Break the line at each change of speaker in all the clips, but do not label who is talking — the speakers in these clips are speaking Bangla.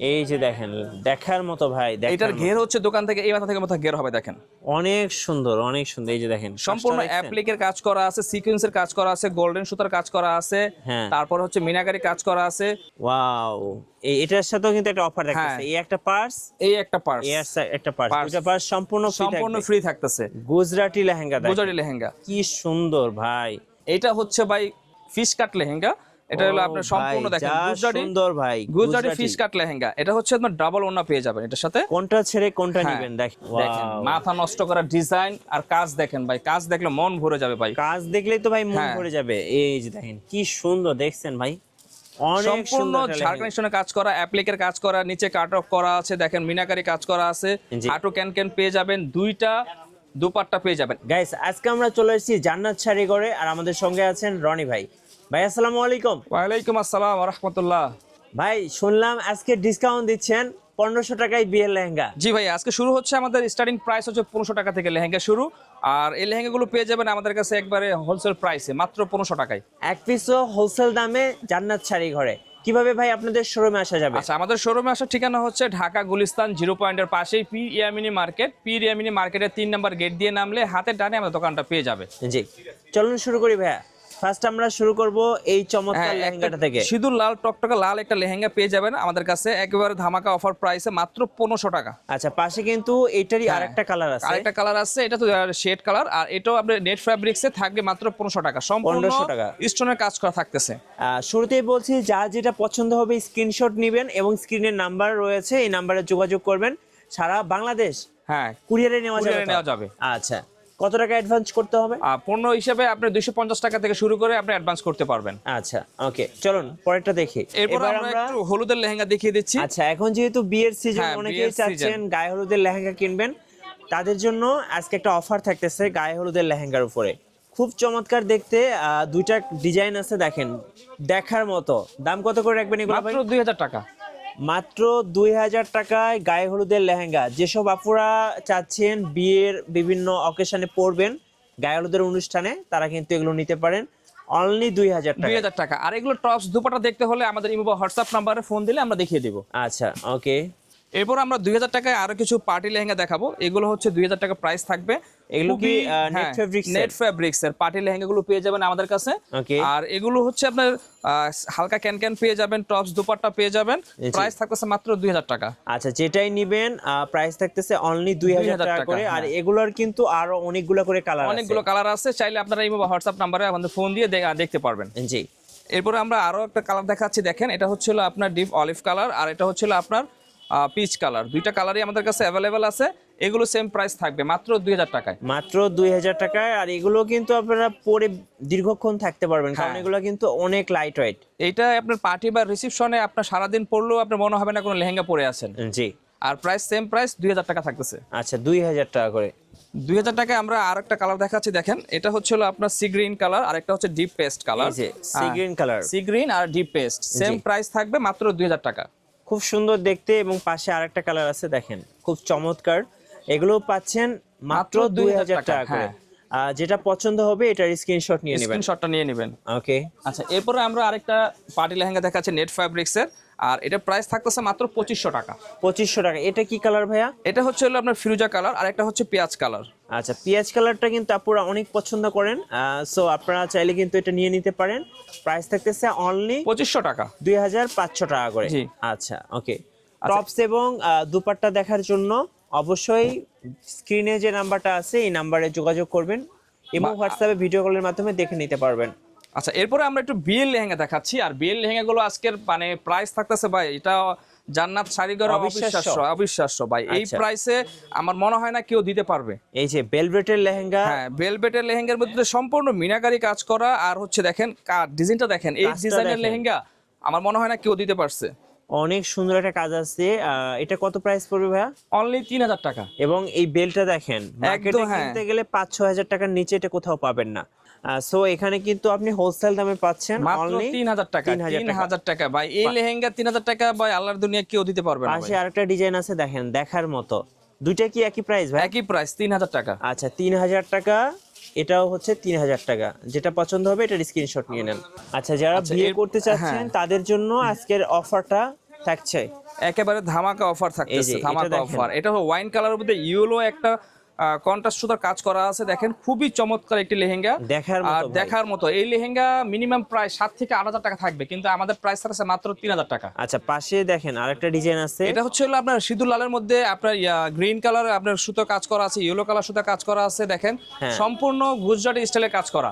এই যে দেখেন দেখার মতো ভাই
এটার ঘের হচ্ছে দোকান থেকে এই মাথা থেকে মাথা ঘের হবে দেখেন।
অনেক সুন্দর অনেক সুন্দর এই যে দেখেন
সম্পূর্ণ অ্যাপ্লিকের কাজ করা আছে সিকোয়েন্সের কাজ করা আছে গোল্ডেন সুতার কাজ করা আছে
হ্যাঁ।
তারপর হচ্ছে মিনাকারি কাজ করা আছে।
ওয়াও এই এটার সাথেও কিন্তু একটা অফার
হ্যাঁ।
দেখতেছে। এই একটা পার্স
এই একটা পার্স
এই একটা পার্স। দুটা পার্স সম্পূর্ণ free
সম্পূর্ণ ফ্রি থাকতেছে।
গুজরাটি লেহেঙ্গা।
গুজরাটি লেহেঙ্গা।
কি সুন্দর ভাই।
এটা হচ্ছে ভাই ফিশ কাট লেহেঙ্গা। এটা হলো আপনার সম্পূর্ণ দেখেন গুজরাটি
সুন্দর ভাই
গুজরাটি ফিশ কাট লেহেঙ্গা। এটা হচ্ছে আপনার ডাবল ওনা পেয়ে যাবেন এটার সাথে।
কোনটা ছেড়ে কোনটা
হ্যাঁ,
নেবেন?
দেখেন মাথা নষ্ট করা ডিজাইন আর কাজ দেখেন ভাই কাজ দেখলে মন ভরে যাবে ভাই।
কাজ দেখলেই তো ভাই মন
হ্যাঁ।
ভরে যাবে। এই যে দেখেন কি সুন্দর দেখছেন ভাই।
সম্পূর্ণ
একটা
কাজ করা অ্যাপ্লিকের কাজ করা নিচে কাট অফ করা আছে দেখেন মিনাকারি কাজ করা আছে।
জি।
ক্যান ক্যান পেয়ে যাবেন দুইটা দুপাট্টা পেয়ে যাবেন।
গাইস আজকে আমরা চলে এসেছি জান্নাত শাড়িঘরে আর আমাদের সঙ্গে আছেন রনি ভাই। ভাই আসসালামু আলাইকুম।
ওয়ালাইকুম আসসালাম রহমতুল্লাহ।
ভাই শুনলাম আজকে ডিসকাউন্ট দিচ্ছেন পনেরোশো টাকায় বিয়ের লেহেঙ্গা।
জি ভাই আজকে শুরু হচ্ছে আমাদের স্টার্টিং প্রাইস হচ্ছে পনেরোশো টাকা থেকে লেহেঙ্গা শুরু। আর এই লেহেঙ্গাগুলো পেয়ে যাবেন আমাদের কাছে একবারে হোলসেল প্রাইসে মাত্র পনেরোশো টাকায়।
এক পিসও হোলসেল দামে জান্নাত শাড়িঘরে কীভাবে ভাই আপনাদের শোরুমে আসা যাবে?
আচ্ছা আমাদের শোরুমে আসার ঠিকানা হচ্ছে ঢাকা গুলিস্তান জিরো পয়েন্টের পাশেই পি ইয়ামিনি মার্কেট। পি ইয়ামিনি মার্কেটের তিন নম্বর গেট দিয়ে নামলে হাতের ডানে আমাদের দোকানটা পেয়ে যাবে।
জি চলুন শুরু করি ভাইয়া। ফার্স্ট আমরা শুরু করব এই চমৎকার
হ্যাঁ,
লেহেঙ্গাটা থেকে।
সিঁদুর লাল টকটকা লাল একটা লেহেঙ্গা পেয়ে যাবেন আমাদের কাছে। একেবারে ধামাকা অফার প্রাইসে মাত্র পনেরোশো টাকা।
আচ্ছা পাশে কিন্তু এইটারই আরেকটা কালার আছে।
আরেকটা কালার আছে এটা তো শেড কালার আর এটাও আপনার নেট ফ্যাব্রিক্সে থাকবে মাত্র পনেরোশো টাকা। সম্পূর্ণ
1500 টাকা।
স্টোনের কাজ করা থাকতেছে।
শুরুতেই বলছি যা যেটা পছন্দ হবে স্ক্রিনশট নেবেন এবং স্ক্রিনের নাম্বার রয়েছে এই নাম্বারে যোগাযোগ করবেন। সারা বাংলাদেশ
হ্যাঁ
কুরিয়ারে নেওয়া যাবে। আচ্ছা। কত টাকা অ্যাডভান্স করতে হবে?
পণ্য হিসেবে আপনি দুইশো পঞ্চাশ টাকা থেকে শুরু করে আপনি অ্যাডভান্স করতে পারবেন।
আচ্ছা ওকে চলুন পরেরটা দেখি।
এরপর আমরা একটু হলুদের লেহেঙ্গা দেখিয়ে দিচ্ছি।
আচ্ছা এখন যেহেতু বিয়ের সিজন
হ্যাঁ,
অনেকেই চাচ্ছেন গায়ে হলুদের লেহেঙ্গা কিনবেন। তাদের জন্য আজকে একটা অফার থাকতেছে গায়ে হলুদের লেহেঙ্গার উপরে। খুব চমৎকার দেখতে আহ, দুইটা ডিজাইন আছে দেখেন দেখার মতো। দাম কত করে রাখবেন এগুলো
মাত্র দুই হাজার টাকা।
মাত্র দুই হাজার টাকায় গায়ে হলুদের লেহেঙ্গা। যেসব আপুরা চাচ্ছেন বিয়ের বিভিন্ন অকেশনে পরবেন গায়ে হলুদের অনুষ্ঠানে তারা কিন্তু এগুলো নিতে পারেন অনলি দুই হাজার
দুই হাজার টাকা। আর এগুলো টপস দুপাটা দেখতে হলে আমাদের ইমোবা হোয়াটসঅ্যাপ নাম্বারে ফোন দিলে আমরা দেখিয়ে দিব।
আচ্ছা ওকে।
এরপর আমরা দুই হাজার টাকায় আরও কিছু পার্টি লেহেঙ্গা দেখাবো। এগুলো হচ্ছে দুই হাজার টাকা প্রাইস থাকবে।
এগুলো কি?
নেট ফেব্রিক্স এর পার্টি লেহেঙ্গা গুলো পেয়ে যাবেন আমাদের কাছে। আর এগুলো হচ্ছে আপনার হালকা ক্যান ক্যান পেয়ে যাবেন টপস দুপাট্টা পেয়ে যাবেন। প্রাইস থাকতেছে মাত্র দুই হাজার টাকা।
আচ্ছা যেটাই নিবেন প্রাইস থাকতেছে অনলি দুই হাজার টাকা
টাকা,
করে। আর
হ্যাঁ।
এগুলোর কিন্তু আরও অনেকগুলো করে কালার
অনেকগুলো কালার আছে। চাইলে আপনারা এই হোয়াটসঅ্যাপ নাম্বারে আমাদের ফোন দিয়ে দেখতে পারবেন।
জি।
এরপরে আমরা আরও একটা কালার দেখাচ্ছি দেখেন। এটা হচ্ছিল আপনার ডিপ অলিভ কালার আর এটা হচ্ছিল আপনার পিচ কালার দুইটা কালারই আমাদের কাছে অ্যাভেলেবেল আছে। এগুলো সেম প্রাইস থাকবে মাত্র দুই হাজার টাকায়।
মাত্র দুই হাজার টাকায় আর এগুলো কিন্তু আপনারা পরে দীর্ঘক্ষণ থাকতে পারবেন কারণ
হ্যাঁ।
এগুলো কিন্তু অনেক লাইট ওয়েট
এইটা আপনার পার্টি বা রিসেপশনে আপনার সারাদিন পরলেও আপনার মনে হবে না কোনো লেহেঙ্গা পরে আছেন।
জি।
আর প্রাইস সেম প্রাইস দুই হাজার টাকা থাকতেছে।
আচ্ছা দুই হাজার টাকা করে।
দুই হাজার টাকায় আমরা আর একটা কালার দেখাচ্ছি দেখেন। এটা হচ্ছে হলো আপনার সি গ্রিন কালার আর একটা হচ্ছে deep paste colour
sea green colour
sea green আর ডিপ পেস্ট সেম প্রাইস থাকবে মাত্র দুই হাজার টাকা।
খুব সুন্দর দেখতে এবং পাশে আরেকটা কালার আছে দেখেন খুব চমৎকার। এগুলো পাচ্ছেন মাত্র দুই হাজার
টাকা,
টাকা করে।
হ্যাঁ।
যেটা পছন্দ হবে এটার স্ক্রিনশট নিয়ে নেবেন।
স্ক্রিনশটটা নিয়ে নেবেন।
ওকে
আচ্ছা এরপরে আমরা আরেকটা পার্টি লেহেঙ্গা দেখাচ্ছি নেট ফ্যাব্রিক্স এর। আর এটা প্রাইস থাকতেছে মাত্র পঁচিশশো টাকা।
পঁচিশশো টাকা। এটা কি কালার ভাইয়া?
এটা হচ্ছে হলো আপনার ফিরুজা কালার আর একটা হচ্ছে পেঁয়াজ কালার
আচ্ছা পেঁয়াজ কালারটা কিন্তু আপনারা অনেক পছন্দ করেন সো আপনারা চাইলে কিন্তু এটা নিয়ে নিতে পারেন। প্রাইস থাকতেছে অনলি
পঁচিশশো টাকা।
দুই হাজার পাঁচশো টাকা করে। আচ্ছা ওকে টপস এবং আহ, দুপাট্টা দেখার জন্য অবশ্যই স্ক্রিনে যে নাম্বারটা আছে এই নাম্বারে যোগাযোগ করবেন এবং হোয়াটসঅ্যাপে ভিডিও কলের মাধ্যমে দেখে নিতে পারবেন।
আচ্ছা এরপরে আমরা একটু বিয়ের লেহেঙ্গা দেখাচ্ছি। আর বিয়ের লেহেঙ্গা গুলো আজকের মানে প্রাইস থাকতেছে ভাই এটা জান্নাত শাড়িঘর
অবিশ্বাস্য।
অবিশ্বাস্য ভাই। এই
আচ্ছা।
প্রাইসে আমার মনে হয় না কেউ দিতে পারবে।
এই যে বেলভেটের লেহেঙ্গা।
হ্যাঁ বেলবেটের লেহেঙ্গার মধ্যে সম্পূর্ণ মিনাকারি কাজ করা আর হচ্ছে দেখেন ডিজাইনটা দেখেন এই ডিজাইনের লেহেঙ্গা আমার মনে হয় না কেউ দিতে পারছে।
অনেক সুন্দর একটা কাজ আছে। এটা কত প্রাইস পড়বে ভাইয়া?
অনলি তিন হাজার টাকা।
এবং এই বেলটা দেখেন মার্কেটে
হ্যাঁ।
কিনতে গেলে পাঁচ ছ হাজার টাকার নিচে এটা কোথাও পাবেন না। সো এখানে কিন্তু আপনি হোলসেল দামে পাচ্ছেন
মাত্র
অনলি
তিন হাজার টাকা
3000 টাকা।
ভাই এই লেহেঙ্গা তিন হাজার টাকা ভাই আল্লাহর দুনিয়া কেউ দিতে পারবে না
পাশে
ভাই।
আরেকটা ডিজাইন আছে দেখেন দেখার মতো। দুইটা কি একই প্রাইস ভাই?
একই প্রাইস তিন হাজার টাকা।
আচ্ছা তিন হাজার টাকা এটাও হচ্ছে তিন হাজার টাকা। যেটা পছন্দ হবে এটার স্ক্রিনশট নিয়ে নেন। আচ্ছা যারা
আচ্ছা,
বিয়ে করতে চাচ্ছেন
হ্যাঁ।
তাদের জন্য আজকের অফারটা থাকছে।
একেবারে ধামাকা অফার থাকতেছে
এটা
ধামাকা অফার এটা হলো ওয়াইন কালারের মধ্যে ইয়েলো একটা কন্ট্রাস্ট সুতার কাজ করা আছে। দেখেন খুবই চমৎকার একটি লেহেঙ্গা।
দেখার
আর দেখার মতো। এই লেহেঙ্গা মিনিমাম প্রায় সাত থেকে আট হাজার টাকা থাকবে কিন্তু আমাদের প্রাইস আছে মাত্র তিন হাজার টাকা।
আচ্ছা পাশে দেখেন আরেকটা ডিজাইন আছে।
এটা হচ্ছে হলো আপনার সিঁদুর লালের মধ্যে আপনার গ্রিন কালার আপনার সুতো কাজ করা আছে ইয়েলো কালার সুতো কাজ করা আছে দেখেন।
হ্যাঁ।
সম্পূর্ণ গুজরাটি স্টাইলে কাজ করা।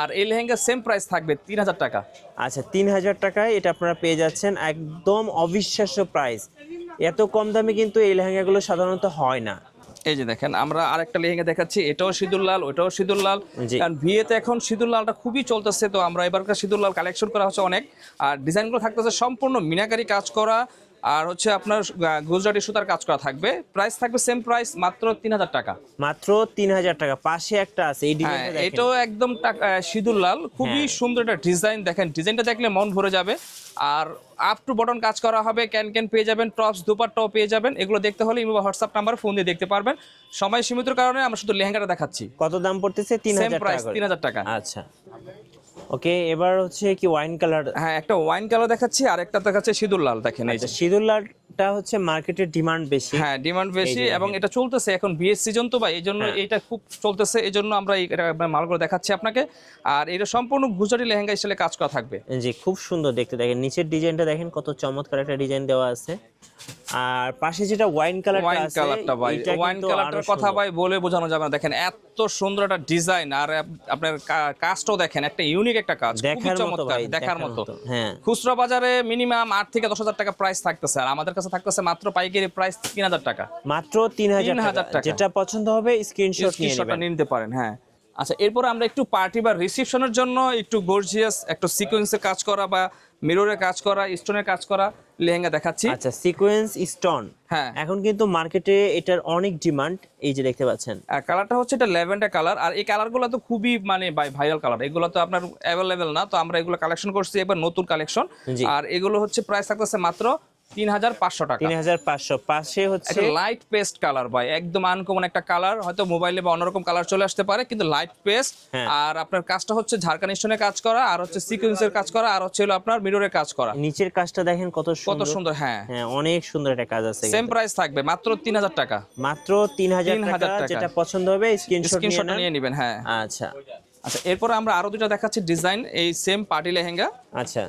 আর এই লেহেঙ্গা সেম প্রাইস থাকবে তিন হাজার টাকা।
আচ্ছা তিন হাজার টাকায় এটা আপনারা পেয়ে যাচ্ছেন একদম অবিশ্বাস্য প্রাইস এত কম দামে কিন্তু এই লেহেঙ্গাগুলো সাধারণত হয় না।
এই যে দেখেন আমরা আরেকটা লেহেঙ্গা দেখাচ্ছি। এটাও সিঁদুর লাল ওটাও সিঁদুর লাল। কারণ বিয়েতে এখন সিঁদুর লালটা খুবই চলতেছে তো আমরা এবারকার সিঁদুর লাল কালেকশন করা হচ্ছে অনেক। আর ডিজাইনগুলো থাকতেছে সম্পূর্ণ মিনাকারি কাজ করা আর হচ্ছে আপনার গুজরাটি সুতার কাজ করা থাকবে। প্রাইস থাকবে সেম প্রাইস মাত্র তিন হাজার টাকা।
মাত্র তিন হাজার টাকা। পাশে একটা আছে এই
হ্যাঁ
দেখেন।
এটাও একদম সিঁদুর লাল। খুবই
হ্যাঁ।
সুন্দর একটা ডিজাইন দেখেন। ডিজাইনটা দেখলে মন ভরে যাবে। আর আপ টু বটন কাজ করা হবে ক্যান ক্যান পেয়ে যাবেন টপস দুপাট্টাও পেয়ে যাবেন। এগুলো দেখতে হলে ইমো হোয়াটসঅ্যাপ নাম্বার ফোন দিয়ে দেখতে পারবেন। সময় সীমিতর কারণে আমরা শুধু লেহেঙ্গাটা দেখাচ্ছি।
কত দাম পড়তেছে। তিন হাজার টাকা। আচ্ছা। ওকে এবার হচ্ছে কি ওয়াইন কালার
হ্যাঁ একটা ওয়াইন কালার দেখাচ্ছি আর একটা দেখাচ্ছে সিঁদুর লাল দেখেন এই যে।
সিঁদুর লালটা হচ্ছে মার্কেটের ডিমান্ড বেশি।
হ্যাঁ ডিমান্ড বেশি এবং এটা চলতেছে এখন বিয়ের সিজন তো ভাই এই জন্য
হ্যাঁ।
এটা খুব চলতেছে এই জন্য আমরা এই- এটা মালগুলো দেখাচ্ছি আপনাকে। আর এটা সম্পূর্ণ গুজরাটি লেহেঙ্গা স্টাইলে কাজ করা থাকবে।
জি খুব সুন্দর দেখতে। দেখেন নিচের ডিজাইনটা দেখেন কত চমৎকার একটা ডিজাইন দেওয়া আছে। আর পাশে যেটা ওয়াইন কালারটা আছে
কালারটা ভাই ওয়াইন কালারটার কথা ভাই বলে বোঝানো যাবে না। দেখেন এত সুন্দর একটা ডিজাইন আর আপনার কাজটাও দেখেন একটা ইউনিক একটা কাজ
দেখার মতো
চমৎকার
ভাই
দেখার মতো।
হ্যাঁ।
খুচরা বাজারে মিনিমাম আট থেকে দশ হাজার টাকা প্রাইস থাকতেছে আর আমাদের কাছে থাকতেছে মাত্র পাইকারি প্রাইস তিন হাজার টাকা।
মাত্র তিন হাজার
3000
টাকা। যেটা পছন্দ হবে স্ক্রিনশট নিয়ে নেবেন।
নিতে পারেন হ্যাঁ। আচ্ছা এরপর আমরা একটু পার্টি বা রিসেপশনের জন্য একটু গর্জিয়াস একটু সিকোয়েন্সের কাজ করা বা মিররের কাজ করা স্টোনের কাজ করা লেহেঙ্গা দেখাচ্ছি।
আচ্ছা সিকোয়েন্স স্টোন
হ্যাঁ।
এখন কিন্তু মার্কেটে এটার অনেক ডিমান্ড এই যে দেখতে পাচ্ছেন।
কালারটা হচ্ছে এটা ল্যাভেন্ডার কালার আর এই কালারগুলো তো খুবই মানে ভাইরাল কালার এগুলো তো আপনার অ্যাভেলেবেল না তো আমরা এগুলো কালেকশন করছি এবার নতুন কালেকশন আর এগুলো হচ্ছে প্রাইস থাকতেছে মাত্র তিন হাজার পাঁচশো টাকা।
তিন হাজার পাঁচশো। পাশে হচ্ছে
লাইট পেস্ট কালার ভাই একদম আনকমন একটা কালার হয়তো মোবাইলে বা অন্যরকম কালার চলে আসতে পারে কিন্তু লাইট পেস্ট
হ্যাঁ।
আর আপনার কাজটা হচ্ছে ঝাড়খান কাজ করা আর হচ্ছে সিকোয়েন্সের কাজ করা আর হচ্ছে হলো আপনার মিররের কাজ করা।
নিচের কাজটা দেখেন কত
কত
সুন্দর
সুন্দর হ্যাঁ।
হ্যাঁ অনেক সুন্দর একটা কাজ আছে
সেম প্রাইস থাকবে মাত্র তিন হাজার টাকা।
মাত্র তিন হাজার
3000
টাকা। যেটা পছন্দ হবে স্ক্রিনশট নিয়ে
নেবেন হ্যাঁ।
আচ্ছা।
আচ্ছা এরপরে আমরা আরও দুটো দেখাচ্ছি ডিজাইন এই সেম পার্টি লেহেঙ্গা।
আচ্ছা।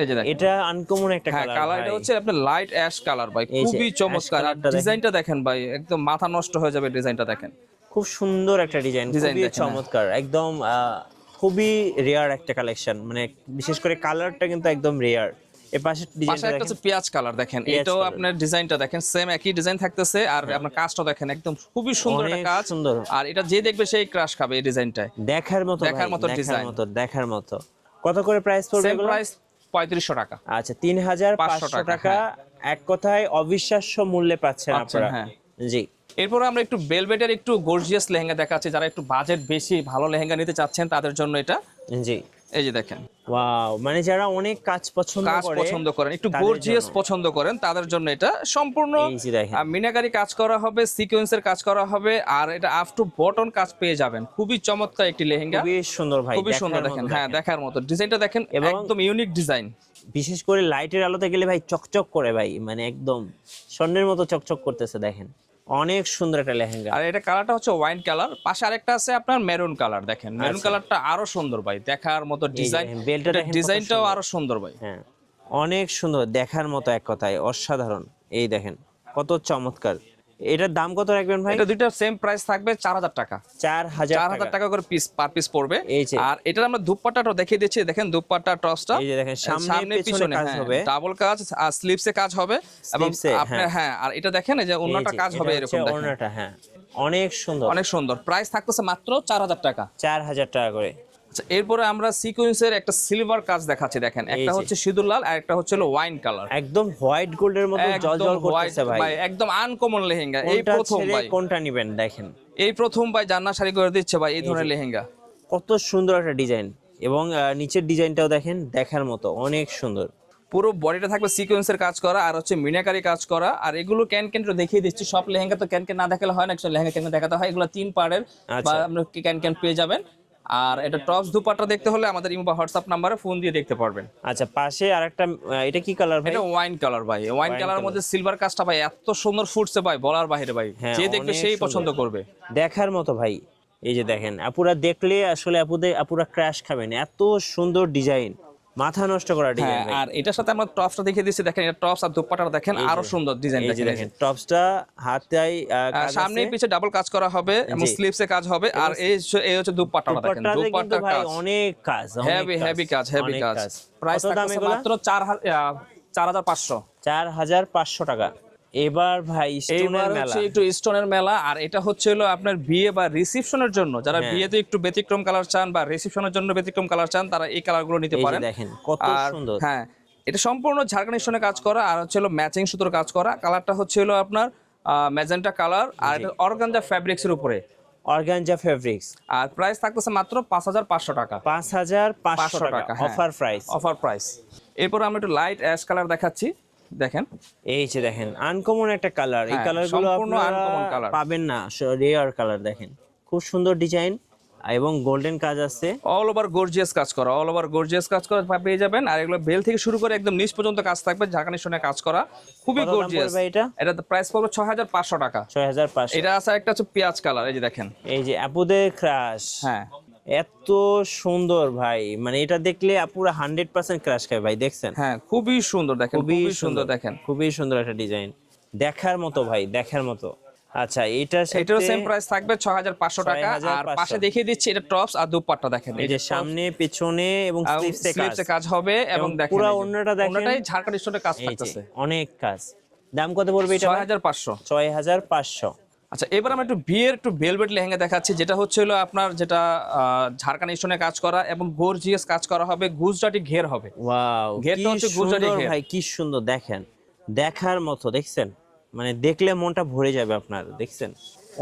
এই যে দেখেন।
এটা আনকমন একটা
হ্যাঁ
কালার
কালার এটা হচ্ছে আপনার লাইট অ্যাশ কালার ভাই খুবই চমৎকার। আর ডিজাইনটা দেখেন। ভাই একদম মাথা নষ্ট হয়ে যাবে ডিজাইনটা দেখেন।
খুব সুন্দর একটা ডিজাইন খুবই
হ্যাঁ।
চমৎকার একদম খুবই রেয়ার একটা কালেকশন মানে বিশেষ করে কালারটা কিন্তু একদম রেয়ার এর পাশে
পাশে
ডিজাইনটা
একটা হচ্ছে পেঁয়াজ কালার দেখেন। এটাও আপনার ডিজাইনটা দেখেন সেম একই ডিজাইন থাকতেছে। আর আপনার কাজটা দেখেন একদম খুবই সুন্দর একটা কাজ।
সুন্দর।
আর এটা যে দেখবে সেই ক্রাশ খাবে এই ডিজাইনটায়
দেখার মতো
দেখার মতো
দেখার। মতো দেখার মতো। কত করে প্রাইস পড়বে এগুলো?
প্রাইস পঁয়ত্রিশশো টাকা।
আচ্ছা তিন হাজার পাঁচশো
টাকা,
টাকা এক কথায় অবিশ্বাস্য মূল্যে পাচ্ছেন
পাচ্ছেন,
আপনারা।
হ্যাঁ।
জি।
এরপরে আমরা একটু বেলভেটের একটু গর্জিয়াস লেহেঙ্গা দেখাচ্ছি। যারা একটু বাজেট বেশি ভালো লেহেঙ্গা নিতে চাচ্ছেন তাদের জন্য এটা।
জি।
এই যে দেখেন।
ওয়াও মানে যারা অনেক কাজ পছন্দ
কাজ পছন্দ করেন একটু গর্জিয়াস পছন্দ করেন তাদের জন্য এটা সম্পূর্ণ। আহ, মিনাকারি কাজ করা হবে সিকোয়েন্সের কাজ করা হবে আর এটা আপ টু বটন কাজ পেয়ে যাবেন। খুবই চমৎকার একটি লেহেঙ্গা।
খুবই সুন্দর ভাই
খুবই সুন্দর দেখেন। হ্যাঁ দেখার মতো। ডিজাইনটা দেখেন একদম ইউনিক ডিজাইন
বিশেষ করে লাইটের আলোতে গেলে ভাই চকচক করে ভাই মানে একদম স্বর্ণের মতো চকচক করতেছে দেখেন। অনেক সুন্দর একটা লেহেঙ্গা।
আর এটা কালারটা হচ্ছে ওয়াইন কালার পাশে আরেকটা আছে আপনার মেরুন কালার দেখেন। মেরুন
আচ্ছা।
কালারটা আরও সুন্দর ভাই। দেখার মতো ডিজাইন ডিজাইনটাও আরও সুন্দর ভাই।
হ্যাঁ অনেক সুন্দর। দেখার মতো এক কথায় অসাধারণ। এই দেখেন কত চমৎকার। এটার দাম কত রাখবেন ভাই?
এটা দুইটা সেম প্রাইস থাকবে চার হাজার টাকা।
চার হাজার
চার হাজার টাকা করে পিস পার পিস পড়বে।
এই যে।
আর এটার আমরা দুপাট্টাটা দেখিয়ে দিচ্ছি দেখেন দুপাট্টা টসটা
এই যে দেখেন, সামনে পেছনে কাজ হবে।
ডাবল কাজ আর স্লিপসে কাজ হবে। এবং
এ,
আপনার হ্যাঁ। আর এটা দেখেন এই যে অন্যটা কাজ হবে এরকম দেখেন।
ওড়নাটা হ্যাঁ। অনেক সুন্দর।
অনেক সুন্দর। প্রাইস থাকতেছে মাত্র চার হাজার টাকা।
চার হাজার টাকা করে।
আচ্ছা এরপরে আমরা সিকোয়েন্সের একটা সিলভার কাজ দেখাচ্ছি দেখেন। একটা হচ্ছে সিঁদুর লাল আর একটা হচ্ছে ওয়াইন কালার
একদম হোয়াইট গোল্ডের মতো জল জল করতেছে ভাই
একদম আনকমন লেহেঙ্গা। এই প্রথম ভাই।
কোনটা নিবেন দেখেন।
এই প্রথম ভাই জান্নাত শাড়ি করে দিচ্ছে ভাই এই ধরনের লেহেঙ্গা।
কত সুন্দর একটা ডিজাইন। এবং নিচের ডিজাইনটাও দেখেন দেখার মতো অনেক সুন্দর।
পুরো বডিটা থাকবে সিকোয়েন্সের কাজ করা আর হচ্ছে মিনাকারি কাজ করা আর এগুলো ক্যান ক্যান দেখিয়ে দিচ্ছি। সব লেহেঙ্গা তো ক্যান ক্যান না দেখালে হয় না লেহেঙ্গা ক্যান দেখাতে হয়। এগুলো তিন পাড়ের বা
আচ্ছা।
আপনার ক্যান ক্যান পেয়ে যাবেন। আর এটা টপস দুপাট্টা দেখতে হলে আমাদের ইমো বা হোয়াটসঅ্যাপ নাম্বারে ফোন দিয়ে দেখতে পারবেন।
আচ্ছা পাশে আরেকটা এটা কি কালার ভাই?
এটা ওয়াইন কালার ভাই ওয়াইন কালারের মধ্যে সিলভার কাজটা ভাই এত সুন্দর ফুটছে ভাই বলার বাইরে ভাই।
হ্যাঁ,
যে দেখবে সেই পছন্দ করবে।
দেখার মতো ভাই এই যে দেখেন আপুরা দেখলে আসলে আপুদের আপুরা ক্র্যাশ খাবেন। এত সুন্দর ডিজাইন মাথা নষ্ট করা ডিজাইন
হ্যাঁ আর এটার সাথে আমরা টপসটা দেখিয়ে দিচ্ছি দেখেন এটা টপস আর দুপাট্টাটা দেখেন আরও সুন্দর ডিজাইন দেখেন
টপসটা আহ,
সামনে পিছে ডাবল কাজ করা হবে এবং স্লিভসে কাজ হবে। আর এই এই হচ্ছে দুপাট্টাটা দেখেন দুপাটা
ভাই
কাজ।
অনেক কাজ
হেভি হেভি কাজ হেভি কাজ প্রাইস
দাম
মাত্র চার হা- আহ, চার হাজার পাঁচশো।
চার হাজার পাঁচশো টাকা। এবার ভাই স্টোনের মেলা।
হচ্ছে একটু স্টোনের মেলা আর এটা হচ্ছে হলো আপনার বিয়ে বা রিসেপশনের জন্য। যারা
হ্যাঁ।
বিয়েতে একটু ব্যতিক্রম কালার চান বা রিসেপশনের জন্য ব্যতিক্রম কালার চান তারা এই কালারগুলো নিতে পারেন।
দেখেন কত সুন্দর।
হ্যাঁ এটা সম্পূর্ণ ঝাড়খান্ড স্টোনে কাজ করা আর হচ্ছে হলো ম্যাচিং সুতোর কাজ করা। কালারটা হচ্ছে হলো আপনার ম্যাজেন্টা কালার আর এটা অর্গানজা ফ্যাব্রিক্স এর উপরে।
অর্গানজা ফেব্রিক্স
আর প্রাইস থাকতেছে মাত্র পাঁচ হাজার পাঁচশো টাকা।
পাঁচ হাজার পাঁচশো টাকা। অফার প্রাইস
অফার প্রাইস এরপর আমরা একটু লাইট অ্যাশ কালার দেখাচ্ছি। দেখেন।
এই যে দেখেন আনকমন একটা কালার এই
হ্যাঁ,
কালারগুলো
সম্পূর্ণ
আপনারা পাবেন না রেয়ার কালার দেখেন। খুব সুন্দর ডিজাইন এবং গোল্ডেন কাজ আছে।
অল ওভার গর্জিয়াস কাজ করা অল ওভার গর্জিয়াস কাজ করা পেয়ে যাবেন। আর এগুলো বেল থেকে শুরু করে একদম নিচ পর্যন্ত কাজ থাকবে ঝাঁকানি শুনে কাজ করা। খুবই গর্জিয়াস
এটা?
এটা প্রাইস পড়বে ছয় হাজার পাঁচশো টাকা।
ছয় হাজার পাঁচশো।
এটা আছে একটা হচ্ছে পেঁয়াজ কালার এই যে দেখেন।
এই যে আপুদের ক্রাশ
হ্যাঁ।
এত সুন্দর ভাই। মানে এটা দেখলে পুরো হান্ড্রেড পার্সেন্ট ক্রাশ খায় ভাই দেখছেন?
হ্যাঁ খুবই সুন্দর দেখেন
খুবই
সুন্দর দেখেন।
খুবই সুন্দর একটা ডিজাইন দেখার মতো ভাই দেখার মতো। আচ্ছা এটা
এটারও সেম প্রাইস থাকবে 6500 টাকা। আর পাশে দেখিয়ে দিচ্ছি এটা টপস আর দুপাট্টা দেখেন
এই যে সামনে পেছনে এবং স্লিভসে কাজ।
হবে এবং দেখেন
পুরো অন্যটা দেখেন।
অন্যটাই ঝাড়খণ্ড স্টোরে কাজ করতেছে
অনেক কাজ। দাম কত পড়বে এটা 6500 6500
আচ্ছা এবার আমরা একটু বিয়ের একটু ভেলভেট লেহেঙ্গা দেখাচ্ছি যেটা হচ্ছে হলো আপনার যেটা ঝাড়খান্ড স্টোনে কাজ করা এবং গর্জিয়াস কাজ করা হবে গুজরাটি ঘের হবে।
ওয়াও
ঘেরটা হচ্ছে গুজরাটি ঘের।
ভাই কি সুন্দর দেখেন দেখার মতো দেখছেন? মানে দেখলে মনটা ভরে যাবে আপনার দেখছেন?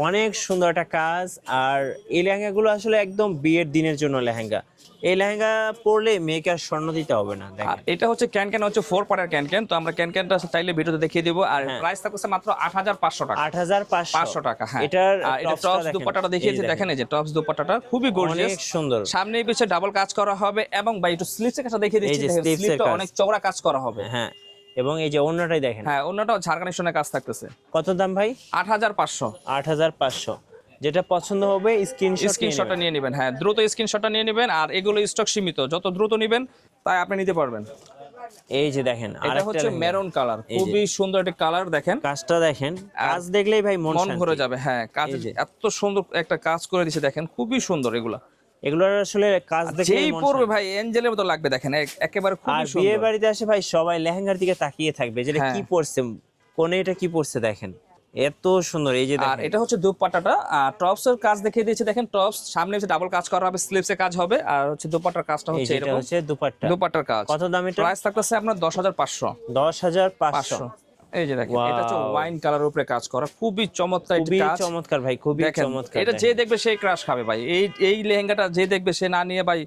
অনেক সুন্দর একটা কাজ। আর এই লেহেঙ্গাগুলো আসলে একদম বিয়ের দিনের জন্য লেহেঙ্গা। এই লেহেঙ্গা পরলে মেয়েকে আর স্বর্ণ দিতে হবে না
আর এটা হচ্ছে ক্যান ক্যান হচ্ছে ফোর পার্টের ক্যান ক্যান। তো আমরা ক্যান ক্যানটা চাইলে ভিডিওতে দেখিয়ে দিব। আর
হ্যাঁ।
প্রাইস থাকছে মাত্র আট হাজার পাঁচশো টাকা।
আট হাজার পাঁচশো।
টাকা হ্যাঁ।
এটার
এটা টপস
দেখেন।
দুপাট্টাটা দেখিয়েছি দেখেন। এই যে টপস দুপাট্টাটা খুবই গর্জিয়াস
অনেক সুন্দর।
সামনে পিছে ডাবল কাজ করা হবে এবং ভাই একটু স্লিপসের কাজটা দেখিয়ে দিচ্ছি। স্লিপটা অনেক চওড়া কাজ করা হবে।
হ্যাঁ। এবং এই যে অন্যটাই দেখেন।
হ্যাঁ অন্যটাও ঝাড়খান্ড স্টোনের কাজ থাকতেছে।
কত দাম ভাই?
আট হাজার পাঁচশো।
আট হাজার পাঁচশো। যেটা পছন্দ হবে স্ক্রিনশট
স্ক্রিনশটটা নিয়ে নেবেন হ্যাঁ দ্রুত স্ক্রিনশটটা নিয়ে নেবেন আর এগুলো স্টক সীমিত। যত দ্রুত নেবেন তাই আপনি নিতে পারবেন।
এই যে দেখেন
এটা হচ্ছে মেরুন কালার খুবই সুন্দর একটা কালার দেখেন।
কাজটা দেখেন কাজ দেখলেই ভাই মন
ভরে যাবে হ্যাঁ কাজ এত সুন্দর একটা কাজ করে দিছে দেখেন খুবই সুন্দর এগুলা।
এগুলোর আসলে কাজ দেখে
যেই পড়বে ভাই এঞ্জেলের মতো লাগবে দেখেন একেবারে
খুব
সুন্দর।
বিয়ে বাড়িতে আসে ভাই সবাই লেহেঙ্গার দিকে তাকিয়ে থাকবে যেটা কি হ্যাঁ। পরছে কোনে এটা কি পরছে দেখেন। এত সুন্দর এই যে
আর এটা হচ্ছে দোপাট্টাটা টপস এর কাজ দেখিয়ে দিয়েছে দেখেন টপস সামনে হচ্ছে ডাবল কাজ করা হবে স্লিভস এ কাজ হবে আর হচ্ছে দোপাট্টার কাজটা হচ্ছে এরকম।
হচ্ছে দোপাট্টা।
দোপাট্টার কাজ।
কত দাম এটা?
প্রাইস থাকতেছে আপনার
10500
10500 এই যে দেখেন এটা হচ্ছে ওয়াইন কালার উপরে কাজ করা। খুবই চমৎকার
খুবই চমৎকার ভাই খুবই চমৎকার
এটা যে দেখবে ক্রাশ খাবে ভাই। এই এই লেহেঙ্গাটা যে দেখবে সে না নিয়ে ভাই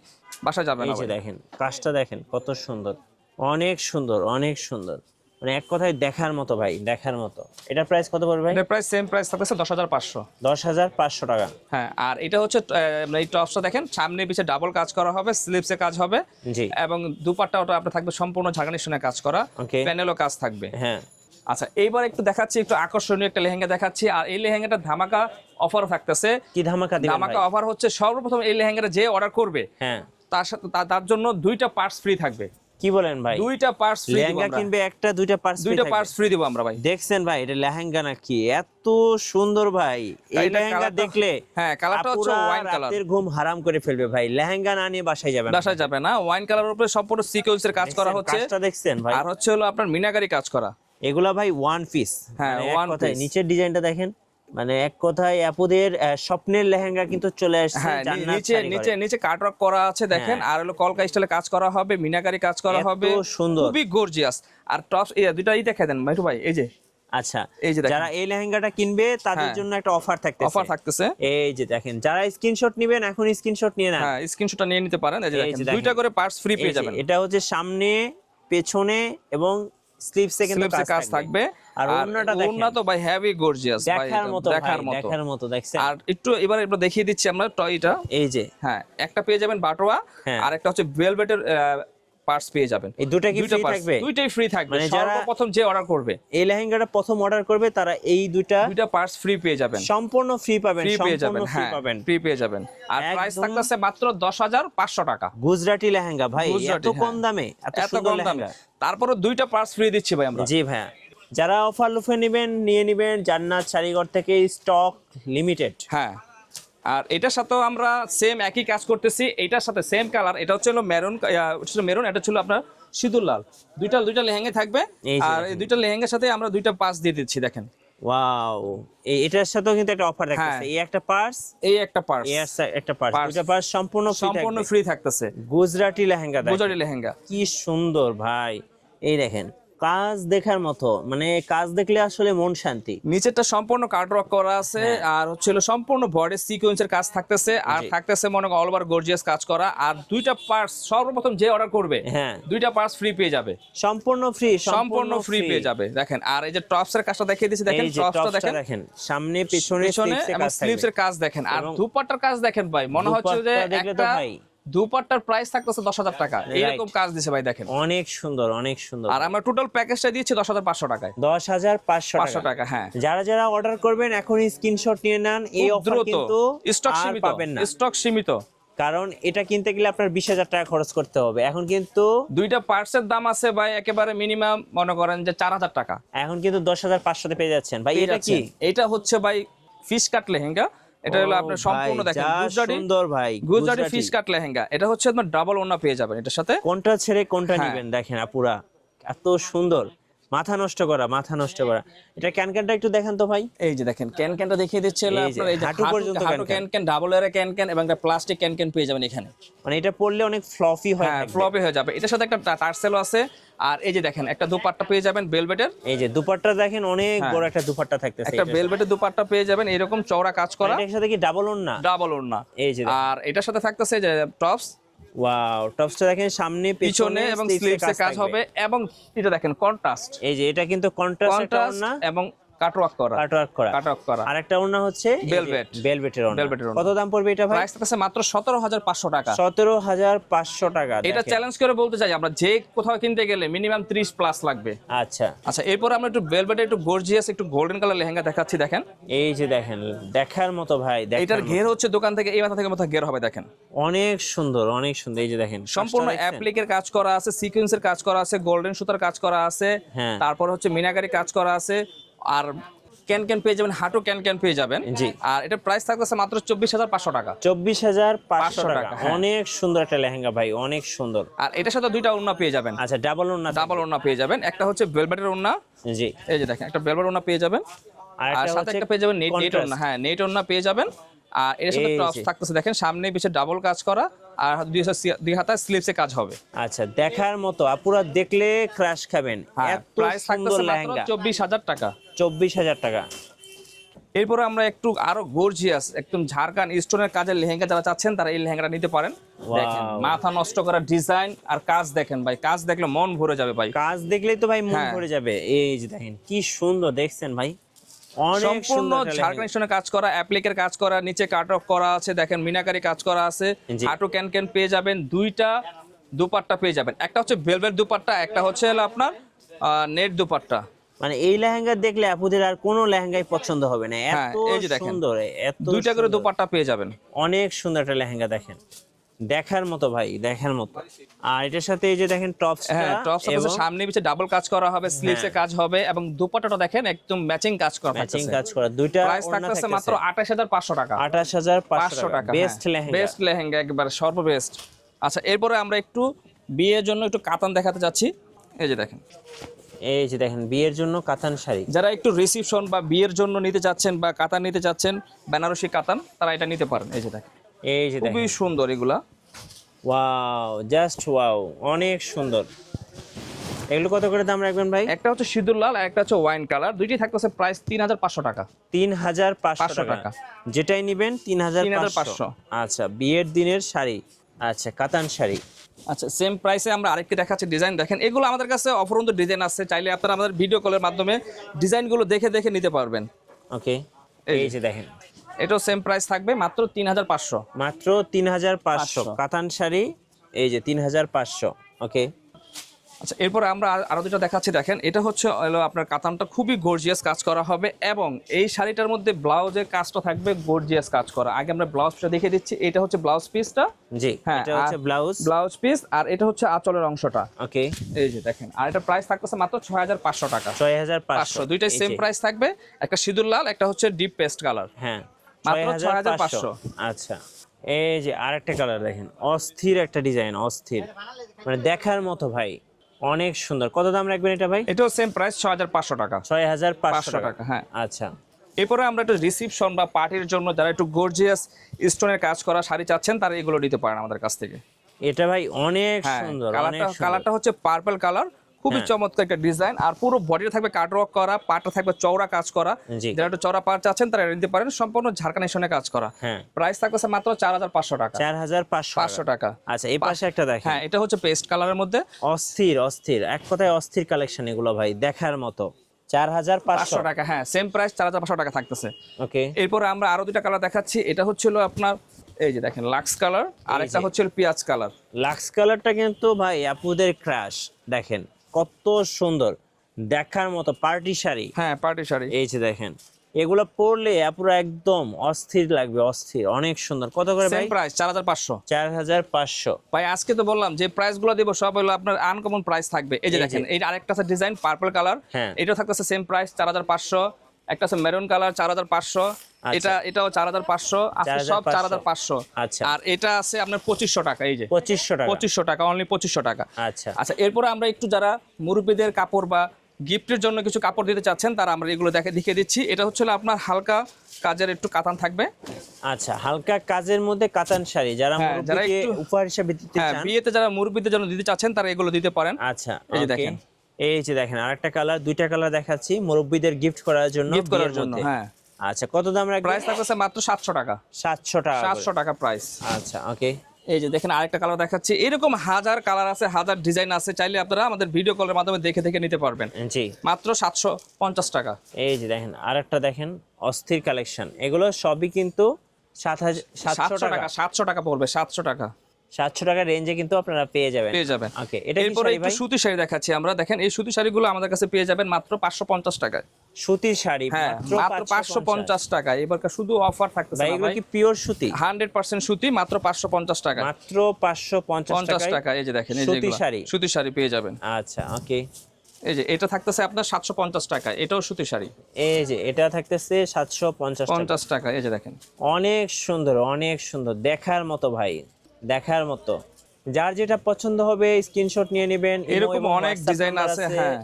বাসা যাবে
এই যে দেখেন কাজটা দেখেন কত সুন্দর। অনেক সুন্দর অনেক সুন্দর। মানে এক কথায় দেখার মতো ভাই দেখার মতো। এটা প্রাইস কত পড়বে ভাই?
এটা প্রাইস সেম প্রাইস থাকতেছে দশ হাজার পাঁচশো।
দশ হাজার পাঁচশো টাকা।
হ্যাঁ আর এটা হচ্ছে আহ, এই টপসটা দেখেন সামনে পিছে ডাবল কাজ করা হবে স্লিপসে কাজ হবে।
জি।
এবং দুপাট্টা ওটা আপনার থাকবে সম্পূর্ণ ঝাঁকানির শুনে কাজ করা. প্যানেলও কাজ থাকবে।
হ্যাঁ।
আচ্ছা এইবার একটু দেখাচ্ছি একটু আকর্ষণীয় একটা লেহেঙ্গা দেখাচ্ছি। আর এই লেহেঙ্গাটা ধামাকা অফার থাকতেছে।
কি ধামাকা
ধামাকা অফার হচ্ছে সর্বপ্রথম এই লেহেঙ্গাটা যে অর্ডার করবে
হ্যাঁ।
তার সাথে তার জন্য দুইটা পার্টস ফ্রি থাকবে।
কি বলেন ভাই?
দুইটা পার্টস ফ্রি
লেহেঙ্গা কিনবে একটা দুইটা পার্স
দুইটা পার্টস ফ্রি দিব আমরা ভাই।
দেখছেন ভাই এটা লেহেঙ্গা নাকি? এত সুন্দর ভাই। এই লেহেঙ্গা দেখলে
হ্যাঁ, কালারটা হচ্ছে wine color।
রাতের ঘুম হারাম করে ফেলবে ভাই। লেহেঙ্গা না নিয়ে বাসায় যাবেন
বাসায় যাবে না। ওয়াইন কালার উপরে সম্পূর্ণ সিকোয়েন্সের কাজ করা হচ্ছে।
কাজটা দেখছেন ভাই।
আর হচ্ছে হলো আপনার মিনাকারি কাজ করা।
এগুলা ভাই ওয়ান পিস
হ্যাঁ, one
কথায়
piece।
নিচের ডিজাইনটা দেখেন মানে এক কথায় আপুদের স্বপ্নের লেহেঙ্গা কিন্তু চলে আসছে
হ্যাঁ নিচে নিচে। নিচে কাটওয়ার্ক করা আছে দেখেন। আর হলো কলকা স্টাইলে কাজ করা হবে মিনাকারি কাজ করা হবে।
সুন্দর।
খুবই গর্জিয়াস আর টপস এই দুটাই দেখা দেন মাইটু ভাই এই যে।
আচ্ছা
এই যে
যারা এই লেহেঙ্গাটা কিনবে তাদের
হ্যাঁ।
জন্য একটা অফার থাকতেছে।
অফার থাকতেছে।
এই যে দেখেন যারা স্ক্রিনশট নেবেন এখন স্ক্রিনশট নিয়ে নেন।
হ্যাঁ স্ক্রিনশটটা নিয়ে নিতে পারেন। এই যে দেখেন দুইটা করে পার্টস ফ্রি পেয়ে যাবেন।
এটা হচ্ছে সামনে পেছনে এবং কিন্তু
কাজ থাকবে।
আর
ওন্নাটা
দেখেন।
ওন্না তো ভাই হেভি গর্জিয়াস ভাই
দেখার মতো
দেখার মতো।
দেখার মতো দেখছেন?
আর একটু এবার আমরা দেখিয়ে দিচ্ছি আমরা টয়টা
এই যে।
হ্যাঁ একটা পেয়ে যাবেন বাটোয়া
হ্যাঁ।
আর একটা হচ্ছে ভেলভেটের পার্টস পেয়ে যাবেন।
এই দুটা কি ফ্রি থাকবে?
দুইটাই ফ্রি থাকবে।
মানে যারা-
প্রথম যে অর্ডার করবে
এই লেহেঙ্গাটা প্রথম অর্ডার করবে তারা এই দুইটা
দুইটা পার্টস ফ্রি পেয়ে যাবেন।
সম্পূর্ণ ফ্রি পাবেন
ফ্রি পেয়ে যাবেন
সম্পূর্ণ ফ্রি
হ্যাঁ
পাবেন।
ফ্রি পেয়ে যাবেন। আর প্রাইস থাকতেছে মাত্র দশ হাজার পাঁচশো টাকা।
গুজরাটি লেহেঙ্গা ভাই এত কম
হ্যাঁ।
দামে এত
কম দামে। তারপরে দুইটা পার্টস ফ্রি দিচ্ছি ভাই আমরা।
জি ভাইয়া। যারা অফার লুফে নেবেন নিয়ে নেবেন জান্নাত শাড়িঘর থেকে স্টক লিমিটেড
হ্যাঁ। আর এটার সাথেও আমরা সেম একই কাজ করতেছি। এটার সাথে সেম কালার এটা হচ্ছে মেরুন মেরুন এটা ছিল আপনার সিঁদুর লাল। দুইটা দুইটা লেহেঙ্গা থাকবে। আর এই দুইটা লেহেঙ্গার সাথে আমরা দুইটা পাস দিয়ে দিচ্ছি দেখেন।
ওয়াও এটার সাথেও কিন্তু একটা অফার
হ্যাঁ।
এই একটা পার্স
এই একটা পার্স
এই একটা- পার্স। পার্স সম্পূর্ণ
ফ্রি থাকতেছে।
গুজরাটি লেহেঙ্গা।
গুজরাটি লেহেঙ্গা।
কি সুন্দর ভাই। এই দেখেন। কাজ দেখার মতো মানে কাজ দেখলে আসলে মন শান্তি।
নিচেরটা সম্পূর্ণ কাটওয়ার্ক করা আছে আর হচ্ছে সম্পূর্ণ বডি সিকোয়েন্সের কাজ থাকতেছে আর থাকতেছে মনে করেন অল ওভার গর্জিয়াস কাজ করা আর দুইটা পার্টস সর্বপ্রথম যে অর্ডার করবে
হ্যাঁ।
দুইটা পার্টস ফ্রি পেয়ে যাবে।
সম্পূর্ণ ফ্রি
সম্পূর্ণ ফ্রি পেয়ে যাবে। দেখেন আর এই যে টপস এর কাজটা দেখিয়ে দিচ্ছি দেখেন টপসটা দেখেন।
দেখেন সামনে পিছনে
পিছনে এবং স্লিপস এর কাজ দেখেন আর
এবং
দুপাট্টার কাজ দেখেন ভাই মনে হচ্ছে যে একটা
ভাই।
দুপাট্টার প্রাইস থাকতেছে দশ হাজার টাকা। এইরকম কাজ দিছে ভাই দেখেন।
অনেক সুন্দর অনেক সুন্দর।
আর আমরা টোটাল প্যাকেজটা দিয়েছি দশ হাজার পাঁচশো টাকায়।
দশ হাজার পাঁচশো
পাঁচশো
টাকা
হ্যাঁ।
যারা যারা অর্ডার করবেন এখনই স্ক্রিনশট নিয়ে নেন। এই অফার কিন্তু
স্টক সীমিত।
পাবেন না।
স্টক সীমিত।
কারণ এটা কিনতে গেলে আপনার বিশ হাজার টাকা খরচ করতে হবে। এখন কিন্তু
দুইটা পার্টসের দাম আছে ভাই একেবারে মিনিমাম মনে করেন যে চার হাজার টাকা।
এখন কিন্তু দশ হাজার পাঁচশোতে পেয়ে যাচ্ছেন। ভাই এটা কি?
এটা হচ্ছে ভাই ফিশ কাট লেহেঙ্গা। এটা হলো আপনার সম্পূর্ণ দেখেন গুজরাটি
সুন্দর ভাই
গুজরাটি। ফিশ কাট লেহেঙ্গা এটা হচ্ছে আপনার ডাবল ওনা পেয়ে যাবেন এটার সাথে
কোনটা ছেড়ে কোনটা
হ্যাঁ।
নেবেন দেখেন আপুরা এত সুন্দর মাথা নষ্ট করা মাথা নষ্ট করা। এটা ক্যানক্যানটা একটু দেখান তো ভাই।
এই যে দেখেন ক্যান ক্যানটা দেখিয়ে দিচ্ছে আপনার এই যে
হাঁটু পর্যন্ত ক্যান
ক্যান ক্যান ডাবল এর ক্যান ক্যান এবং একটা প্লাস্টিক ক্যান ক্যান পেয়ে যাবেন এখানে।
মানে এটা পরলে অনেক ফ্লফি হয়
হ্যাঁ। ফ্লপে হয়ে যাবে। এটার সাথে একটা টার্সেলও আছে। আর এই যে দেখেন একটা দুপাট্টা পেয়ে যাবেন বেলভেটের
এই যে দুপাট্টা দেখেন অনেক
হ্যাঁ।
বড় একটা দুপাট্টা থাকতেছে
একটা
এটার।
বেলভেটের দুপাট্টা পেয়ে যাবেন এরকম চওড়া কাজ করা।
এটার সাথে কি ডাবল ওন না
ডাবল ওড়না।
এই যে
আর এটার সাথে থাকতেছে যে টপস
ওয়াও টপসটা দেখেন সামনে
পিছনে এবং স্লিভসে কাজ হবে এবং এটা দেখেন কন্ট্রাস্ট
এই যে এটা কিন্তু কন্ট্রাস্ট না?
এবং কাটওয়ার্ক করা।
কাটওয়ার্ক করা।
কাটওয়ার্ক করা।
আরেকটা ওড়না হচ্ছে
Velvet।
ভেলভেটের ওড়না।
Velvet
কত দাম পড়বে এটা ভাই?
প্রাইস থাকছে মাত্র সতেরো হাজার পাঁচশো টাকা।
সতেরো হাজার পাঁচশো টাকা
এটা চ্যালেঞ্জ করে বলতে চাই আমরা যে কোথাও কিনতে গেলে মিনিমাম ত্রিশ প্লাস লাগবে।
আচ্ছা।
আচ্ছা এরপর আমরা একটু বেলভেটে একটু গর্জিয়াস একটু গোল্ডেন কালার লেহেঙ্গা দেখাচ্ছি দেখেন।
এই যে দেখেন দেখার মতো ভাই
এটার ঘের হচ্ছে দোকান থেকে এই মাথা থেকে মাথা ঘের হবে দেখেন।
অনেক সুন্দর অনেক সুন্দর এই যে দেখেন
সম্পূর্ণ? অ্যাপ্লিকের কাজ করা আছে সিকোয়েন্সের কাজ করা আছে গোল্ডেন সুতার কাজ করা আছে।
হ্যাঁ।
তারপর হচ্ছে মিনাকারি কাজ করা আছে। আর ক্যান ক্যান পেয়ে যাবেন হাটো ক্যান ক্যান পেয়ে যাবেন।
জি।
আর এটা প্রাইস থাকতেছে মাত্র চব্বিশ হাজার পাঁচশো টাকা।
চব্বিশ হাজার পাঁচশো টাকা।
হ্যাঁ।
অনেক সুন্দর একটা লেহেঙ্গা ভাই অনেক সুন্দর।
আর এটার সাথে দুইটা ওড়না পেয়ে যাবেন।
আচ্ছা ডাবল ওড়না
ডাবল ওড়না পেয়ে যাবেন। একটা হচ্ছে ভেলভেটের ওড়না।
জি।
এই যে দেখেন একটা ভেলভেট ওড়না পেয়ে যাবেন।
আর
সাথে একটা পেয়ে যাবেন নেট নেট। ওড়না হ্যাঁ নেট ওড়না পেয়ে যাবেন। আর এর সাথে
যে।
থাকতেছে দেখেন সামনে পিছে ডাবল কাজ করা আর দুই হাতে- স্লিভসে কাজ হবে।
আচ্ছা দেখার মতো আপুরা দেখলে ক্রাশ খাবেন।
হ্যাঁ
এত সুন্দর
থাকতেছে মাত্র
লেহেঙ্গা।
চব্বিশ হাজার টাকা।
চব্বিশ হাজার টাকা।
এরপরে আমরা একটু আরও গর্জিয়াস একদম ঝাড়খান স্টোনের কাজের লেহেঙ্গা যারা চাচ্ছেন তারা এই লেহেঙ্গাটা নিতে পারেন। দেখেন মাথা নষ্ট করা ডিজাইন আর কাজ দেখেন ভাই কাজ দেখলে মন ভরে যাবে ভাই।
কাজ দেখলেই তো ভাই মন
হ্যাঁ।
ভরে যাবে। এই যে দেখেন কি সুন্দর দেখছেন ভাই।
সম্পূর্ণ
লেহেঙ্গা।
স্টোনের কাজ করা অ্যাপ্লিকের কাজ করা নিচে কাট অফ করা আছে দেখেন মিনাকারি কাজ করা আছে। হাঁটু ক্যান ক্যান পেয়ে যাবেন দুইটা দুপাট্টা পেয়ে যাবেন একটা হচ্ছে ভেলভেট দুপাট্টা একটা হচ্ছে হলো আপনার নেট দুপাট্টা
মানে এই লেহেঙ্গা দেখলে আপুদের আর কোনো লেহেঙ্গাই পছন্দ হবে না
হ্যাঁ,
এত। সুন্দর এত
দুইটা করে। দুপাট্টা পেয়ে যাবেন
অনেক সুন্দর একটা লেহেঙ্গা দেখেন দেখার মতো ভাই দেখার মতো। আর এটার সাথে এই যে দেখেন টপসটা
হ্যাঁ টপস
এবং
সামনে পিছে ডাবল কাজ করা হবে স্লিভসে কাজ হবে এবং দুপাট্টাটা দেখেন একদম ম্যাচিং কাজ করা
ম্যাচিং কাজ করা। দুইটা
প্রাইস থাকতেছে মাত্র আঠাশ হাজার পাঁচশো টাকা।
আঠাশ হাজার
পাঁচশো
পাঁচশো
টাকা।
বেস্ট লেহেঙ্গা।
বেস্ট লেহেঙ্গা একবার সর্ববেস্ট আচ্ছা এরপরে আমরা একটু বিয়ের জন্য একটু কাতান দেখাতে যাচ্ছি। এই যে দেখেন।
এই যে দেখেন বিয়ের জন্য কাতান শাড়ি।
যারা একটু রিসিপশন বা বিয়ের জন্য নিতে চাচ্ছেন বা কাতান নিতে চাচ্ছেন বেনারসি কাতান তারা এটা নিতে পারেন। এই যে দেখেন।
এই যে দেখেন।
খুবই সুন্দর এগুলা।
ওয়াও জাস্ট ওয়াও অনেক সুন্দর। এগুলো কত করে দাম রাখবেন ভাই?
একটা হচ্ছে সিঁদুর লাল আর একটা হচ্ছে ওয়াইন কালার। দুইটি থাকতেছে প্রাইস তিন হাজার পাঁচশো টাকা।
তিন হাজার পাঁচশো টাকা। যেটাই নিবেন তিন হাজার
3,500
পাঁচশো। আচ্ছা বিয়ের দিনের শাড়ি। আচ্ছা কাতান শাড়ি।
আচ্ছা সেম প্রাইসে আমরা আরেকটি দেখাচ্ছি ডিজাইন দেখেন এগুলো আমাদের কাছে অফরন্ত ডিজাইন আছে। চাইলে আপনারা আমাদের ভিডিও কলের মাধ্যমে ডিজাইনগুলো দেখে দেখে নিতে পারবেন।
ওকে
এই
যে দেখেন।
এটাও সেম প্রাইস থাকবে মাত্র তিন হাজার পাঁচশো।
মাত্র তিন হাজার পাঁচশো। কাতান শাড়ি এই যে তিন হাজার পাঁচশো ওকে
আচ্ছা এরপরে আমরা আর- দুটো দেখাচ্ছি দেখেন। এটা হচ্ছে আপনার কাতানটা খুবই গর্জিয়াস কাজ করা হবে এবং এই শাড়িটার মধ্যে ব্লাউজের কাজটা থাকবে গর্জিয়াস কাজ করা। আগে আমরা ব্লাউজটা দেখে দিচ্ছি। এটা হচ্ছে ব্লাউজ পিসটা
জি
হ্যাঁ
এটা হচ্ছে ব্লাউজ
ব্লাউজ পিস আর এটা হচ্ছে আঁচলের অংশটা।
ওকে
এই যে দেখেন আর এটা প্রাইস থাকতেছে মাত্র ছয় হাজার পাঁচশো টাকা।
ছয় হাজার
পাঁচশো
পাঁচশো
দুইটাই সেম প্রাইস থাকবে। একটা সিঁদুর লাল একটা হচ্ছে ডিপ পেস্ট কালার
হ্যাঁ।
মাত্র 6500
আচ্ছা। এই যে আরেকটা কালার দেখেন। অস্থির একটা ডিজাইন অস্থির। মানে দেখার মতো ভাই। অনেক সুন্দর। কত দাম রাখবেন এটা ভাই?
এটাও সেম প্রাইস ছয় হাজার পাঁচশো টাকা।
ছয় হাজার পাঁচশো টাকা
টাকা, হ্যাঁ।
আচ্ছা।
এরপরে আমরা একটু রিসিপশন বা পার্টির জন্য যারা একটু গর্জিয়াস স্টোনের কাজ করা শাড়ি চাচ্ছেন তারা এগুলো নিতে পারেন আমাদের কাছ থেকে।
এটা ভাই অনেক
হ্যাঁ
সুন্দর।
কালারটা হচ্ছে পার্পল কালার খুবই
হ্যাঁ।
চমৎকার একটা ডিজাইন আর পুরো বডিটা থাকবে কাটওয়ার্ক করা পাটা থাকবে চওড়া কাজ করা। যারা একটু চওড়া পাট চাচ্ছেন তারা নিতে পারেন। সম্পূর্ণ ঝাড়খান্ড স্টোনে কাজ করা।
হ্যাঁ।
প্রাইস থাকবে মাত্র চার হাজার পাঁচশো টাকা।
চার হাজার পাঁচশো
টাকা।
আচ্ছা এই পাশে একটা দেখেন।
হ্যাঁ এটা হচ্ছে পেস্ট কালারের মধ্যে।
অস্থির অস্থির। এক কথায় অস্থির কালেকশন এগুলো ভাই দেখার মতো। চার হাজার পাঁচশো।
টাকা হ্যাঁ সেম প্রাইস চার হাজার পাঁচশো টাকা থাকতেছে।
ওকে।
এরপরে আমরা আরও দুইটা কালার দেখাচ্ছি। এটা হচ্ছিল আপনার এই যে দেখেন লাক্স কালার আর একটা হচ্ছে পেঁয়াজ কালার
লাক্স কালারটা কিন্তু ভাই আপুদের ক্রাশ দেখেন কত সুন্দর। দেখার মতো পার্টি শাড়ি।
হ্যাঁ পার্টি শাড়ি।
এই যে দেখেন এগুলো পরলে আপুরা একদম অস্থির লাগবে অস্থির অনেক সুন্দর। কত করে ভাই?
প্রাইস চার হাজার পাঁচশো।
চার হাজার পাঁচশো।
ভাই আজকে তো বললাম যে প্রাইসগুলো দিব সব হলো আপনার আনকমন প্রাইস থাকবে। এই যে দেখেন এই আরেকটা আছে ডিজাইন পার্পল কালার
হ্যাঁ।
এটা থাকতেছে সেম প্রাইস চার হাজার পাঁচশো। একটা আছে মেরুন কালার চার হাজার পাঁচশো। এটা এটাও চার হাজার পাঁচশো সব চার হাজার পাঁচশো।
আচ্ছা।
আর এটা আছে আপনার পঁচিশশো টাকা এই যে।
পঁচিশশো টাকা।
পঁচিশশো টাকা অনলি পঁচিশশো টাকা।
আচ্ছা।
আচ্ছা এরপরে আমরা একটু যারা মুরব্বীদের কাপড় বা গিফটের জন্য কিছু কাপড় দিতে চাচ্ছেন তারা আমরা এগুলো দেখে দেখিয়ে দিচ্ছি। এটা হচ্ছে আপনার হালকা কাজের একটু কাতান থাকবে।
আচ্ছা হালকা কাজের মধ্যে কাতান শাড়ি। যারা
হ্যাঁ, যারা একটু-
উপহার হিসেবে দিতে
হ্যাঁ
চান
বিয়েতে যারা মুরব্বীদের জন্য দিতে চাচ্ছেন তারা এগুলো দিতে পারেন।
আচ্ছা
এই যে দেখেন।
এই যে দেখেন আরেকটা কালার দুইটা কালার দেখাচ্ছি মুরব্বিদের গিফট করার জন্য
গিফট করার জন্য হ্যাঁ।
আচ্ছা কত দাম রাখবেন?
প্রাইস থাকতেছে মাত্র সাতশো টাকা।
সাতশো টাকা করে।
সাতশো টাকা প্রাইস
আচ্ছা ওকে
এই যে দেখেন আরেকটা কালার দেখাচ্ছি। এরকম হাজার কালার আছে হাজার ডিজাইন আছে চাইলে আপনারা আমাদের ভিডিও কলের মাধ্যমে দেখে দেখে নিতে পারবেন।
জি।
মাত্র সাতশো পঞ্চাশ টাকা।
এই যে দেখেন আরেকটা দেখেন অস্থির কালেকশন এগুলো সবই কিন্তু সাত হাজার সাতশো
সাতশো
টাকা।
টাকা সাতশো টাকা পড়বে সাতশো টাকা।
সাতশো টাকা রেঞ্জে কিন্তু আপনারা পেয়ে যাবেন।
পেয়ে যাবেন।
ওকে এটা
এরপরে একটু সুতি শাড়ি দেখাচ্ছি আমরা। দেখেন এই সুতি শাড়িগুলো আমাদের কাছে পেয়ে যাবেন মাত্র পাঁচশো পঞ্চাশ টাকায়।
সুতির শাড়ি
হ্যাঁ মাত্র পাঁচশো পঞ্চাশ। টাকা। এবারকার শুধু অফার থাকতেছে
ভাই এগুলো কি পিওর সুতি?
হান্ড্রেড পার্সেন্ট সুতি মাত্র পাঁচশো পঞ্চাশ টাকা।
মাত্র পাঁচশো পঞ্চাশ
পঞ্চাশ
টাকায়
টাকা এই যে দেখেন এই
সুতি শাড়ি।
সুতি শাড়ি পেয়ে যাবেন।
আচ্ছা ওকে
এই যে এটা থাকতেছে আপনার সাতশো পঞ্চাশ টাকা এটাও সুতি শাড়ি।
এই যে এটা থাকতেছে সাতশো পঞ্চাশ টাকা।
পঞ্চাশ টাকা এই যে দেখেন।
অনেক সুন্দর অনেক সুন্দর দেখার মতো ভাই দেখার মতো। যার যেটা পছন্দ হবে স্ক্রিনশট নিয়ে নেবেন
এরকম অনেক ডিজাইন আছে, হ্যাঁ।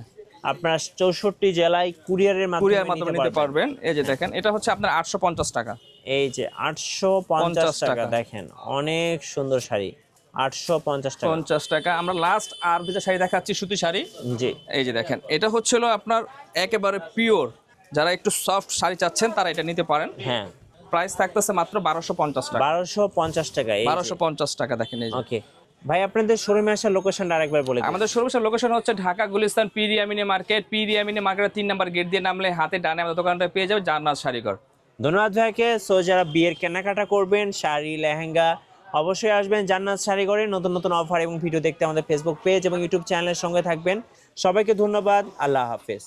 আপনার চৌষট্টি জেলায় কুরিয়ারের
কুরিয়ার
মাধ্যমে
নিতে পারবেন। এই যে দেখেন এটা হচ্ছে আপনার আটশো পঞ্চাশ টাকা।
এই যে আটশো পঞ্চাশ টাকা। দেখেন অনেক সুন্দর শাড়ি। আটশো পঞ্চাশ টাকা।
পঞ্চাশ টাকা। আমরা লাস্ট আর দুটো শাড়ি দেখাচ্ছি সুতি শাড়ি।
জি।
এই যে দেখেন এটা হচ্ছিল আপনার একেবারে পিওর যারা একটু সফট শাড়ি চাচ্ছেন তারা এটা নিতে পারেন।
হ্যাঁ।
প্রাইস থাকতেছে মাত্র বারোশো পঞ্চাশ টাকা।
বারোশো পঞ্চাশ টাকা
বারোশো পঞ্চাশ টাকা দেখেন
ওকে ভাই আপনাদের শোরুমে আসার লোকেশনটা আরেকবার বলে
আমাদের সর্বশেষ লোকেশন হচ্ছে ঢাকা গুলিস্তান পিরিয়ামিনি মার্কেট। পিরিয়ামিনি মার্কেটের তিন নম্বর গেট দিয়ে নামলে হাতে ডানে আমাদের দোকানটা পেয়ে যাবে জান্নাত শাড়িঘর।
ধন্যবাদ ভাইকে। সো যারা বিয়ের কেনাকাটা করবেন শাড়ি লেহেঙ্গা অবশ্যই আসবেন জান্নাত শাড়িঘরে। নতুন নতুন অফার এবং ভিডিও দেখতে আমাদের ফেসবুক পেজ এবং ইউটিউব চ্যানেলের সঙ্গে থাকবেন। সবাইকে ধন্যবাদ। আল্লাহ হাফেজ।